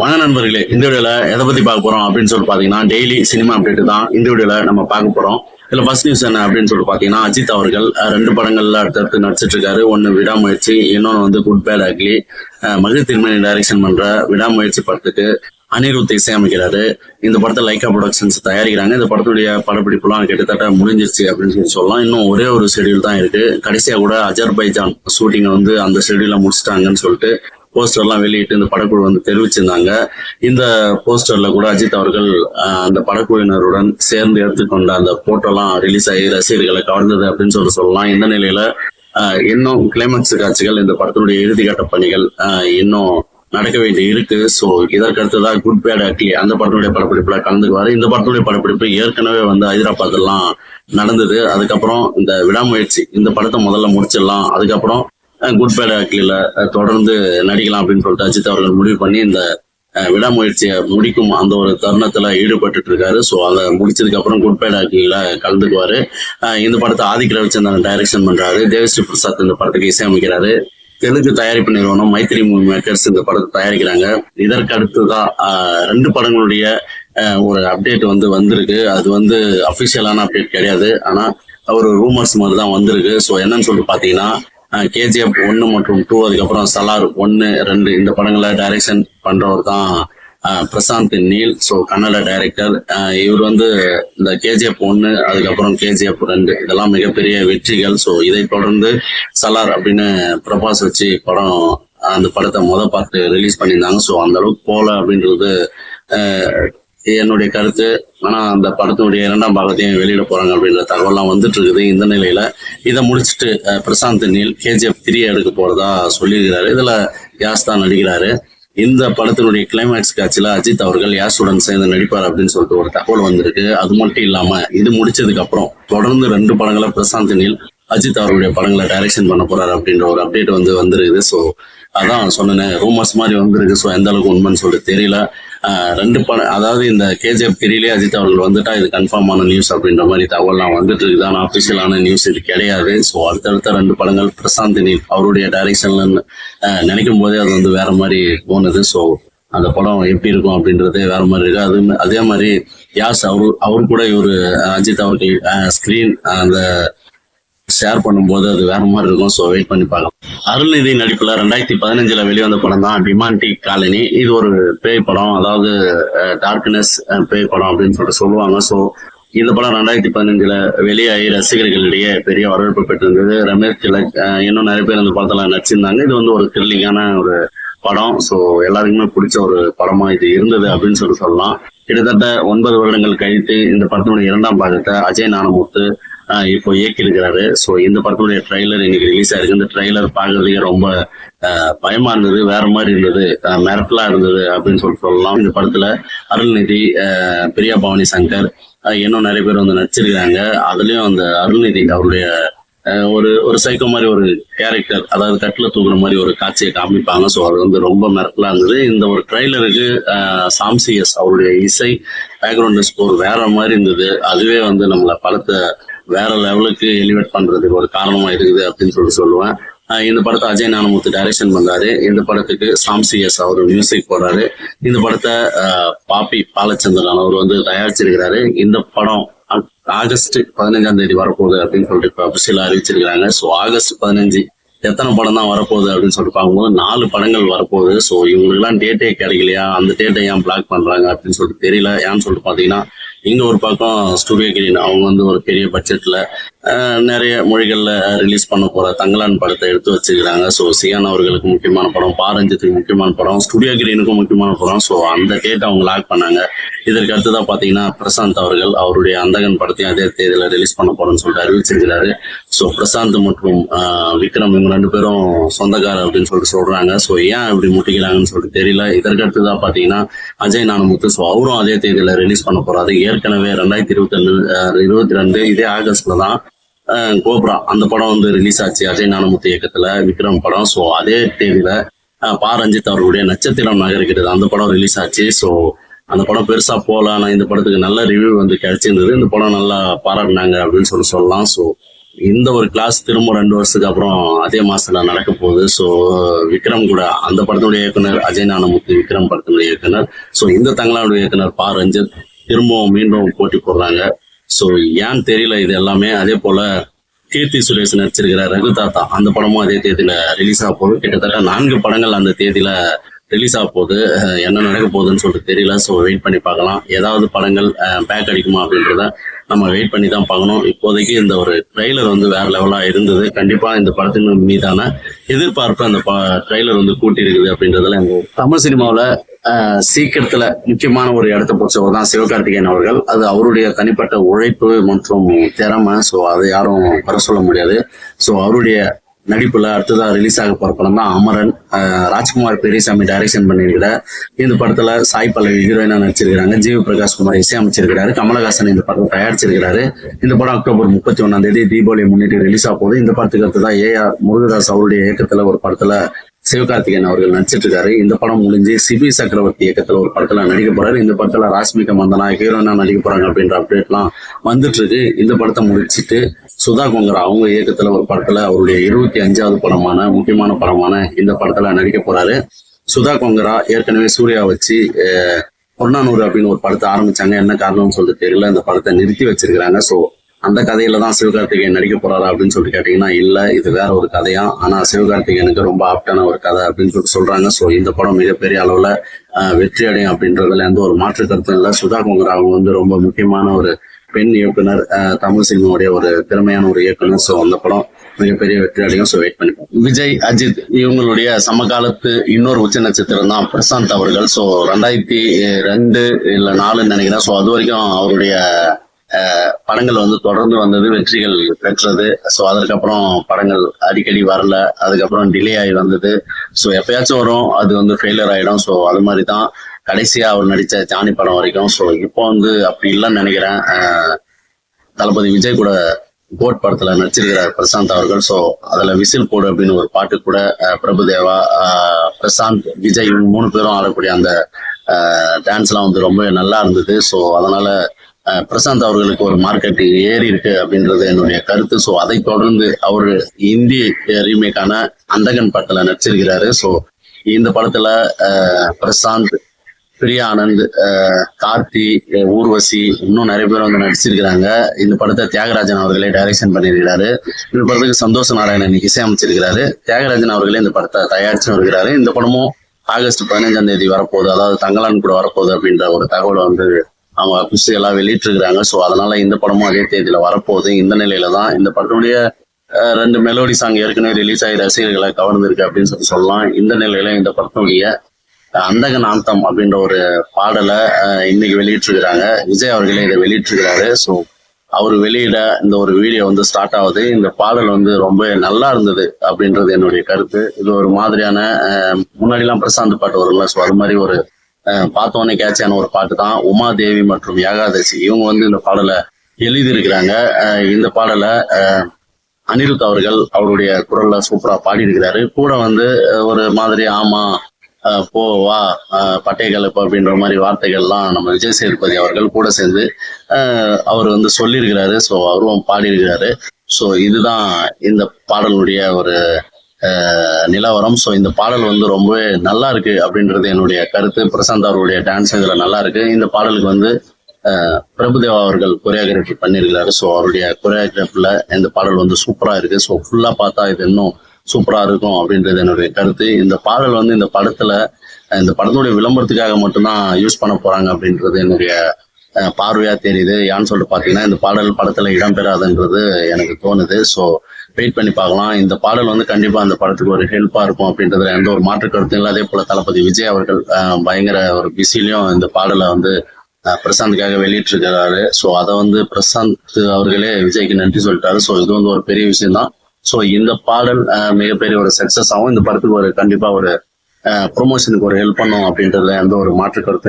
வாங்க நண்பர்களே இந்த வீடியோல எதை பத்தி பார்க்க போறோம் அப்படின்னு சொல்லி பாத்தீங்கன்னா டெய்லி சினிமா அப்டேட் தான் இந்த வீடியோல நம்ம பார்க்க போறோம். இதுல ஃபர்ஸ்ட் நியூஸ் என்ன அப்படின்னு சொல்லிட்டு பாத்தீங்கன்னா அஜித் அவர்கள் ரெண்டு படங்கள்ல அடுத்தடுத்து நடிச்சிட்டு இருக்காரு ஒன்னு விடாமுயற்சி இன்னொன்னு வந்து குட் பேட் அக்லி மகிழ் திருமணி டைரக்ஷன் பண்ற விடாமுயற்சி படத்துக்கு அனிருத் இசையமைக்கிறாரு. இந்த படத்தை லைக்கா ப்ரொடக்ஷன்ஸ் தயாரிக்கிறாங்க. இந்த படத்துடைய படப்பிடிப்புலாம் கிட்டத்தட்ட முடிஞ்சிருச்சு அப்படின்னு சொல்லி சொல்லலாம். இன்னும் ஒரே ஒரு ஷெடியூல் தான் இருக்கு. கடைசியா கூட அஜர்பைஜான் ஷூட்டிங்கை வந்து அந்த ஷெடியூல முடிச்சிட்டாங்கன்னு சொல்லிட்டு போஸ்டர்லாம் வெளியிட்டு இந்த படக்குழு வந்து தெரிவிச்சிருந்தாங்க. இந்த போஸ்டர்ல கூட அஜித் அவர்கள் அந்த படக்குழுவினருடன் சேர்ந்து எடுத்துக்கொண்ட அந்த போட்டோலாம் ரிலீஸ் ஆகி ரசிகர்களை கவர்ந்தது அப்படின்னு சொல்லி சொல்லலாம். இந்த நிலையில இன்னும் கிளைமேக்ஸ் காட்சிகள் இந்த படத்தினுடைய இறுதிக்கட்ட பணிகள் இன்னும் நடக்க வேண்டி இருக்கு. ஸோ இதற்கு குட் பேட் அக்லி அந்த படத்தினுடைய படப்பிடிப்புல கலந்துக்குவாரு. இந்த படத்தினுடைய படப்பிடிப்பு ஏற்கனவே வந்து ஹைதராபாத்லாம் நடந்தது. அதுக்கப்புறம் இந்த விடாமுயற்சி இந்த படத்தை முதல்ல முடிச்சிடலாம். அதுக்கப்புறம் குட் பேட் அக்லில தொடர்ந்து நடிக்கலாம் அப்படின்னு சொல்லிட்டு அஜித் அவர்கள் முடிவு பண்ணி இந்த விடாமுயற்சியை முடிக்கும் அந்த ஒரு தருணத்துல ஈடுபட்டு இருக்காரு. ஸோ அதை முடிச்சதுக்கு அப்புறம் குட் பேட் ஆக்கில கலந்துக்குவாரு. இந்த படத்தை ஆதிக்க ரவிச்சந்திரன் டைரக்ஷன் பண்றாரு. தேவஸ்ரீ பிரசாத் இந்த படத்துக்கு இசையமைக்கிறாரு. தெலுங்கு தயாரிப்பு நிறுவனம் மைத்திரி மூவி மேக்கர்ஸ் இந்த படத்தை தயாரிக்கிறாங்க. இதற்கு அடுத்துதான் ரெண்டு படங்களுடைய ஒரு அப்டேட் வந்து வந்திருக்கு. அது வந்து அபிஷியலான அப்டேட் கிடையாது. ஆனா ஒரு ரூமர்ஸ் மாதிரி தான் வந்திருக்கு. ஸோ என்னன்னு சொல்லிட்டு பாத்தீங்கன்னா கேஜிஎஃப் ஒன்னு மற்றும் டூ அதுக்கப்புறம் சலார் ஒன்னு ரெண்டு இந்த படங்களை டைரக்ஷன் பண்றவர் தான் பிரசாந்த் நீல். ஸோ கன்னட டைரக்டர் இவர் வந்து இந்த கேஜிஎஃப் ஒன்னு அதுக்கப்புறம் கேஜிஎஃப் ரெண்டு இதெல்லாம் மிகப்பெரிய வெற்றிகள். ஸோ இதை தொடர்ந்து சலார் அப்படின்னு பிரபாஸ் வச்சு படம் அந்த படத்தை முத பார்த்து ரிலீஸ் பண்ணியிருந்தாங்க. ஸோ அந்த அளவுக்கு போல அப்படின்றது என்னுடைய கருத்து. ஆனா அந்த படத்தினுடைய இரண்டாம் பாகத்தையும் வெளியிட போறாங்க அப்படின்ற தகவல்லாம் வந்துட்டு இருக்குது இந்த நிலையில. இதை முடிச்சுட்டு பிரசாந்த் நீல் கேஜிஎஃப் த்ரீ எடுக்க போறதா சொல்லியிருக்கிறாரு. இதுல யாஸ் தான் நடிக்கிறாரு. இந்த படத்தினுடைய கிளைமேக்ஸ் காட்சியில் அஜித் அவர்கள் யாசுடன் சேர்ந்து நடிப்பார் அப்படின்னு சொல்லிட்டு ஒரு தகவல் வந்திருக்கு. அது மட்டும் இல்லாம இது முடிச்சதுக்கு அப்புறம் தொடர்ந்து ரெண்டு படங்களை பிரசாந்த் நீல் அஜித் அவருடைய படங்களை டைரக்ஷன் பண்ண போறாரு அப்படின்ற ஒரு அப்டேட் வந்து வந்திருக்குது. ஸோ அதான் சொன்னேன் ரூமர்ஸ் மாதிரி வந்திருக்கு. ஸோ எந்த அளவுக்கு உண்மைன்னு சொல்லிட்டு தெரியல. ரெண்டு படம் அதாவது இந்த கேஜிஎஃப் த்ரீலே அஜித் அவர்கள் வந்துட்டா இது கன்ஃபார்மான நியூஸ் அப்படின்ற மாதிரி தகவல்லாம் வந்துட்டு இருக்குது ஆனால் அஃபிஷியலான நியூஸ் இது கிடையாது. ஸோ அடுத்தடுத்த ரெண்டு படங்கள் பிரசாந்த் நீல் அவருடைய டைரக்ஷன்ல நினைக்கும் போதே அது வந்து வேற மாதிரி போனது. ஸோ அந்த படம் எப்படி இருக்கும் அப்படின்றதே வேற மாதிரி இருக்கு. அது அதே மாதிரி யாஸ் அவரு அவர் கூட இவர் அஜித் அவர்கள் ஸ்கிரீன் அந்த ஷேர் பண்ணும்போது அது வேற மாதிரி இருக்கும். ஸோ வெயிட் பண்ணி பார்க்கலாம். அருள்நிதி நடிப்புல ரெண்டாயிரத்தி பதினஞ்சுல வெளிவந்த படம் தான் டிமாண்டி காலனி. இது ஒரு பேய் படம். அதாவது டார்க்னஸ் பேய் படம் அப்படின்னு சொல்லிட்டு சொல்லுவாங்க. ஸோ இந்த படம் ரெண்டாயிரத்தி பதினஞ்சுல வெளியாகி ரசிகர்களிடையே பெரிய வரவேற்பு பெற்றிருந்தது. ரமேஷ் திலக் இன்னும் நிறைய பேர் இந்த படத்துல நடிச்சிருந்தாங்க. இது வந்து ஒரு த்ரில்லிங்கான ஒரு படம். ஸோ எல்லாருக்குமே பிடிச்ச ஒரு படமா இது இருந்தது அப்படின்னு சொல்லி சொல்லலாம். கிட்டத்தட்ட ஒன்பது வருடங்கள் கழித்து இந்த படத்தினுடைய இரண்டாம் பாகத்தை அஜய் நானமுத்து இப்போ இயக்கியிருக்கிறாரு. ஸோ இந்த படத்துடைய ட்ரைலர் இன்னைக்கு ரிலீஸ் ஆயிருக்கு. இந்த ட்ரைலர் பார்க்கறதுக்கே ரொம்ப பயமா இருந்தது. வேற மாதிரி இருந்தது. மிரட்டலா இருந்தது அப்படின்னு சொல்லி சொல்லலாம். இந்த படத்துல அருள்நிதி பிரியா பவானி சங்கர் இன்னும் நிறைய பேர் வந்து நடிச்சிருக்காங்க அதுலயும் அந்த அருள்நிதி அவருடைய ஒரு ஒரு சைக்கோ மாதிரி ஒரு கேரக்டர் அதாவது கட்டில் தூக்குற மாதிரி ஒரு காட்சியை காமிப்பாங்க. ஸோ அது வந்து ரொம்ப மிரட்டலாக இருந்தது. இந்த ஒரு ட்ரைலருக்கு சாம்சிஎஸ் அவருடைய இசை பேக்ரவுண்ட் ஸ்கோர் வேற மாதிரி இருந்தது. அதுவே வந்து நம்மளை படத்தை வேற லெவலுக்கு எலிவேட் பண்றதுக்கு ஒரு காரணமா இருக்குது அப்படின்னு சொல்லிட்டு சொல்லுவேன். இந்த படத்தை அஜய் நானமுத்து டைரக்ஷன் பண்றாரு. இந்த படத்துக்கு சாம்சிஎஸ் அவர் மியூசிக் போடுறாரு. இந்த படத்தை பாப்பி பாலச்சந்திரன் அவர் வந்து தயாரிச்சிருக்கிறாரு. இந்த படம் ஆகஸ்ட் பதினஞ்சாம் தேதி வரப்போகுது அப்படின்னு சொல்லிட்டு இப்போ அபிஷியலா அறிவிச்சிருக்கிறாங்க. ஸோ ஆகஸ்ட் பதினஞ்சு எத்தனை படம் தான் வரப்போகுது அப்படின்னு சொல்லிட்டு பார்க்கும்போது நாலு படங்கள் வரப்போகுது. ஸோ இவங்களுக்குலாம் டேட்டே கிடைக்கலையா? அந்த டேட்டை ஏன் பிளாக் பண்றாங்க அப்படின்னு சொல்லிட்டு தெரியல. ஏன்னு சொல்லிட்டு பார்த்தீங்கன்னா இங்க ஒரு பக்கம் ஸ்டுடியோ கிரீன் அவங்க வந்து ஒரு பெரிய பட்ஜெட்டில் நிறைய மொழிகளில் ரிலீஸ் பண்ண போகிற தங்கலான் படத்தை எடுத்து வச்சிருக்காங்க ஸோ சியான் அவர்களுக்கு முக்கியமான படம் பாரஞ்சித்துக்கு முக்கியமான படம் ஸ்டுடியோ கிரீனுக்கும் முக்கியமான படம். ஸோ அந்த டேட் அவங்க லாக் பண்ணாங்க. இதற்கு அடுத்ததாக பார்த்தீங்கன்னா பிரசாந்த் அவர்கள் அவருடைய அந்தகன் படத்தையும் அதே தேதியில் ரிலீஸ் பண்ண போறேன்னு சொல்லிட்டு அறிவிச்சிருக்கிறாரு. ஸோ பிரசாந்த் மற்றும் விக்ரம் இவங்க ரெண்டு பேரும் சொந்தக்காரர் அப்படின்னு சொல்லிட்டு சொல்கிறாங்க ஸோ ஏன் இப்படி முட்டிக்கிறாங்கன்னு சொல்லிட்டு தெரியல. இதற்கு அடுத்ததாக பார்த்தீங்கன்னா அஜய் நானமுத்து. ஸோ அவரும் அதே தேதியில் ரிலீஸ் பண்ண போகிறாரு ஏற்கனவே ரெண்டாயிரத்தி இருபத்தி ரெண்டு இருபத்தி ரெண்டு இதே ஆகஸ்ட்ல தான் கோப்ரா. அந்த படம் வந்து ரிலீஸ் ஆச்சு. அஜய் நானமுத்து இயக்கத்துல விக்ரம் படம். ஸோ அதே தேதியில ஆஹ், பா. ரஞ்சித் அவர்களுடைய நட்சத்திரம் நகர்கிறது அந்த படம் ரிலீஸ் ஆச்சு. ஸோ அந்த படம் பெருசா போகல. ஆனால் இந்த படத்துக்கு நல்ல ரிவ்யூ வந்து கிடைச்சிருந்தது. இந்த படம் நல்லா பாராட்டினாங்க அப்படின்னு சொல்லி சொல்லலாம். ஸோ இந்த ஒரு கிளாஸ் திரும்ப ரெண்டு வருஷத்துக்கு அப்புறம் அதே மாசத்துல நடக்க போகுது. ஸோ விக்ரம் கூட அந்த படத்தினுடைய இயக்குனர் அஜய் நானமுத்து விக்ரம் படத்தினுடைய இயக்குனர். ஸோ இந்த தங்களாவுடைய இயக்குனர் பா. ரஞ்சித் திரும்பவும் மீண்டும் போட்டி போடுறாங்க. ஸோ ஏன்னு தெரியல இது எல்லாமே? அதே போல கீர்த்தி சுரேஷ் நடிச்சிருக்கிற ரகு தாத்தா அந்த படமும் அதே தேதியில ரிலீஸ் ஆக போகுது. கிட்டத்தட்ட நான்கு படங்கள் அந்த தேதியில ரிலீஸ் ஆக போகுது. என்ன நடக்க போகுதுன்னு சொல்லிட்டு தெரியல. ஸோ வெயிட் பண்ணி பார்க்கலாம். ஏதாவது படங்கள் பேக் அடிக்குமா அப்படின்றத நம்ம வெயிட் பண்ணி தான் பார்க்கணும். இப்போதைக்கு இந்த ஒரு ட்ரெய்லர் வந்து வேற லெவலா இருந்தது. கண்டிப்பா இந்த படத்தின் மீதான எதிர்பார்ப்பு அந்த ட்ரெய்லர் வந்து கூட்டி இருக்குது அப்படின்றதுல தமிழ் சினிமாவில் சீக்கிரத்துல முக்கியமான ஒரு இடத்த பொறுத்தவர் தான் சிவகார்த்திகேயன் அவர்கள். அது அவருடைய தனிப்பட்ட உழைப்பு மற்றும் திறமை. ஸோ அதை யாரும் வர சொல்ல முடியாது. ஸோ அவருடைய நடிப்புல அடுத்ததா ரிலீஸ் ஆக போற படம் தான் அமரன் அஹ் ராஜ்குமார் பெரியசாமி டைரக்ஷன் பண்ணியிருக்கிறார் இந்த படத்துல சாய் பல்லவி ஹீரோயினா நடிச்சிருக்கிறாங்க. ஜீவ பிரகாஷ் குமார் இசையமைச்சிருக்கிறாரு. கமலஹாசன் இந்த படம் தயாரிச்சிருக்கிறாரு. இந்த படம் அக்டோபர் முப்பத்தி ஒன்னாம் தேதி தீபாவளி முன்னிட்டு ரிலீஸ் ஆக போகுது. இந்த படத்துக்கு அடுத்ததான் ஏ ஆர் முருகதாஸ் அவருடைய இயக்கத்துல ஒரு படத்துல சிவகார்த்திகேயன் அவர்கள் நடிச்சிட்டு இருக்காரு இந்த படம் முடிஞ்சு சிபி சக்கரவர்த்தி இயக்கத்துல ஒரு படத்துல நடிக்க போறாரு. இந்த படத்துல ராஷ்மிகா மந்தனா ஹீரோனா நடிக்க போறாங்க அப்படின்ற அப்டேட்லாம் வந்துட்டு இருக்கு இந்த படத்தை முடிச்சிட்டு சுதா கொங்கரா அவங்க இயக்கத்துல ஒரு படத்துல அவருடைய இருபத்தி அஞ்சாவது படமான முக்கியமான படமான இந்த படத்துல நடிக்க போறாரு. சுதா கொங்கரா ஏற்கனவே சூர்யா வச்சு பொன்னானூர் அப்படின்னு ஒரு படத்தை ஆரம்பிச்சாங்க. என்ன காரணம்னு சொல்லிட்டு தெரியல. அந்த படத்தை நிறுத்தி வச்சிருக்கிறாங்க. ஸோ அந்த கதையில தான் சிவகார்த்திகேயன் நடிக்க போறாரா அப்படின்னு சொல்லிட்டு கேட்டீங்கன்னா இல்ல இது வேற ஒரு கதையா? ஆனா சிவகார்த்திகேயனுக்கு ரொம்ப ஆப்டான ஒரு கதை அப்படின்னு சொல்லிட்டு சொல்றாங்க. சோ இந்த படம் மிகப்பெரிய அளவுல வெற்றி அடையும் அப்படின்றதுல எந்த ஒரு மாற்று கருத்தும் இல்லை. சுதா கொங்கரா அவங்க வந்து ரொம்ப முக்கியமான ஒரு பெண் இயக்குனர் தமிழ் சினிமாவுடைய ஒரு திறமையான ஒரு இயக்குனர். ஸோ அந்த படம் மிகப்பெரிய வெற்றி அடையும். ஸோ வெயிட் பண்ணிப்போம் விஜய் அஜித் இவங்களுடைய சமகாலத்து இன்னொரு உச்ச நட்சத்திரம் தான் பிரசாந்த் அவர்கள். ஸோ ரெண்டாயிரத்தி ரெண்டு இல்லை நாலுன்னு நினைக்கிறேன். ஸோ அது வரைக்கும் அவருடைய படங்கள் வந்து தொடர்ந்து வந்தது வெற்றிகள் பெற்றது. ஸோ அதற்கப்புறம் படங்கள் அடிக்கடி வரல. அதுக்கப்புறம் டிலே ஆகி வந்தது. ஸோ எப்பயாச்சும் வரும். அது வந்து ஃபெயிலியர் ஆகிடும் ஸோ அது மாதிரி தான் கடைசியாக அவர் நடித்த ஜானி படம் வரைக்கும். ஸோ இப்போ வந்து அப்படி இல்லைன்னு நினைக்கிறேன். தளபதி விஜய் கூட கோட் படத்துல நடிச்சிருக்கிறார் பிரசாந்த் அவர்கள். ஸோ அதுல விசில் போடு அப்படின்னு ஒரு பாட்டு கூட பிரபுதேவா பிரசாந்த் விஜய் மூணு பேரும் ஆடக்கூடிய அந்த டான்ஸ்லாம் வந்து ரொம்ப நல்லா இருந்தது. ஸோ அதனால பிரசாந்த் அவர்களுக்கு ஒரு மார்க்கெட் ஏறி இருக்கு அப்படின்றது என்னுடைய கருத்து. ஸோ அதை தொடர்ந்து அவர் இந்தி ரீமேக்கான அந்தகன் படத்துல நடிச்சிருக்கிறாரு. ஸோ இந்த படத்துல பிரசாந்த் பிரியா ஆனந்த் அஹ், கார்த்தி ஊர்வசி இன்னும் நிறைய பேர் வந்து நடிச்சிருக்கிறாங்க. இந்த படத்தை தியாகராஜன் அவர்களே டைரக்ஷன் பண்ணியிருக்கிறாரு. இந்த படத்துக்கு சந்தோஷ நாராயணன் இசையமைச்சிருக்கிறாரு. தியாகராஜன் அவர்களே இந்த படத்தை தயாரிச்சு வருகிறாரு இந்த படமும் ஆகஸ்ட் பதினஞ்சாம் தேதி வரப்போகுது. அதாவது தங்கலான் கூட வரப்போகுது அப்படின்ற ஒரு தகவல் வந்து அவங்க அபிஷியலா வெளியிட்டிருக்கிறாங்க. ஸோ அதனால இந்த படமும் அதே தேதியில வரப்போகுது. இந்த நிலையில தான் இந்த படத்துடைய ரெண்டு மெலோடி சாங் ஏற்கனவே ரிலீஸ் ஆகி ரசிகர்களை கவர்ந்திருக்கு அப்படின்னு சொல்லி சொல்லலாம். இந்த நிலையில இந்த படத்தினுடைய அந்தகன் ஆந்தம் அப்படின்ற ஒரு பாடலை அஹ், இன்னைக்கு வெளியிட்டிருக்கிறாங்க. விஜய் அவர்களே இதை வெளியிட்டிருக்கிறாரு. ஸோ அவர் வெளியிட இந்த ஒரு வீடியோ வந்து ஸ்டார்ட் ஆகுது. இந்த பாடல் வந்து ரொம்ப நல்லா இருந்தது அப்படின்றது என்னுடைய கருத்து. இது ஒரு மாதிரியான முன்னாடிலாம் பிரசாந்த் பாட்டு வரும்ல. ஸோ அது மாதிரி ஒரு பார்த்தோன்னே கேட்சியான ஒரு பாட்டு தான் உமாதேவி மற்றும் ஏகாதசி. இவங்க வந்து இந்த பாடலை எழுதியிருக்கிறாங்க. இந்த பாடலை அனிருத் அவர்கள் அவருடைய குரல்ல சூப்பரா பாடியிருக்கிறாரு. கூட வந்து ஒரு மாதிரி ஆமா போ வா அஹ், அப்படின்ற மாதிரி வார்த்தைகள்லாம் நம்ம விஜய் சேதுபதி அவர்கள் கூட சேர்ந்து அவர் வந்து சொல்லியிருக்கிறாரு. ஸோ அவரும் பாடியிருக்கிறாரு. ஸோ இதுதான் இந்த பாடலுடைய ஒரு நிலவரம். ஸோ இந்த பாடல் வந்து ரொம்பவே நல்லா இருக்கு அப்படின்றது என்னுடைய கருத்து. பிரசாந்த் அவருடைய டான்ஸ் இதில் நல்லா இருக்கு. இந்த பாடலுக்கு வந்து பிரபுதேவா அவர்கள் கொரியோகிராஃபி பண்ணியிருக்கிறாரு. ஸோ அவருடைய கொரியோகிராஃபில் இந்த பாடல் வந்து சூப்பராக இருக்கு. ஸோ ஃபுல்லாக பார்த்தா இது இன்னும் சூப்பராக இருக்கும் அப்படின்றது என்னுடைய கருத்து. இந்த பாடல் வந்து இந்த படத்தில் இந்த படத்துடைய விளம்பரத்துக்காக மட்டும்தான் யூஸ் பண்ண போகிறாங்க அப்படின்றது என்னுடைய பார்வையாக தெரியுது. ஏன்னு சொல்லிட்டு பார்த்தீங்கன்னா இந்த பாடல் படத்தில் இடம்பெறாதுன்றது எனக்கு தோணுது. ஸோ வெயிட் பண்ணி பார்க்கலாம். இந்த பாடல் வந்து கண்டிப்பா அந்த படத்துக்கு ஒரு ஹெல்ப்பா இருக்கும் அப்படின்றதுல எந்த ஒரு மாற்று கருத்தும் இல்லை. அதே போல தளபதி விஜய் அவர்கள் பயங்கர ஒரு பிஸிலையும் இந்த பாடலை வந்து அஹ், பிரசாந்துக்காக வெளியிட்டிருக்கிறாரு. ஸோ அதை வந்து பிரசாந்த் அவர்களே விஜய்க்கு நன்றி சொல்லிட்டாரு. ஸோ இது வந்து ஒரு பெரிய விஷயம் தான் ஸோ இந்த பாடல் மிகப்பெரிய ஒரு சக்சஸ் ஆகும் இந்த படத்துக்கு ஒரு கண்டிப்பா ஒரு ப்ரொமோஷனுக்கு ஒரு ஹெல்ப் பண்ணும் அப்படின்றதுல எந்த ஒரு மாற்று கருத்தும்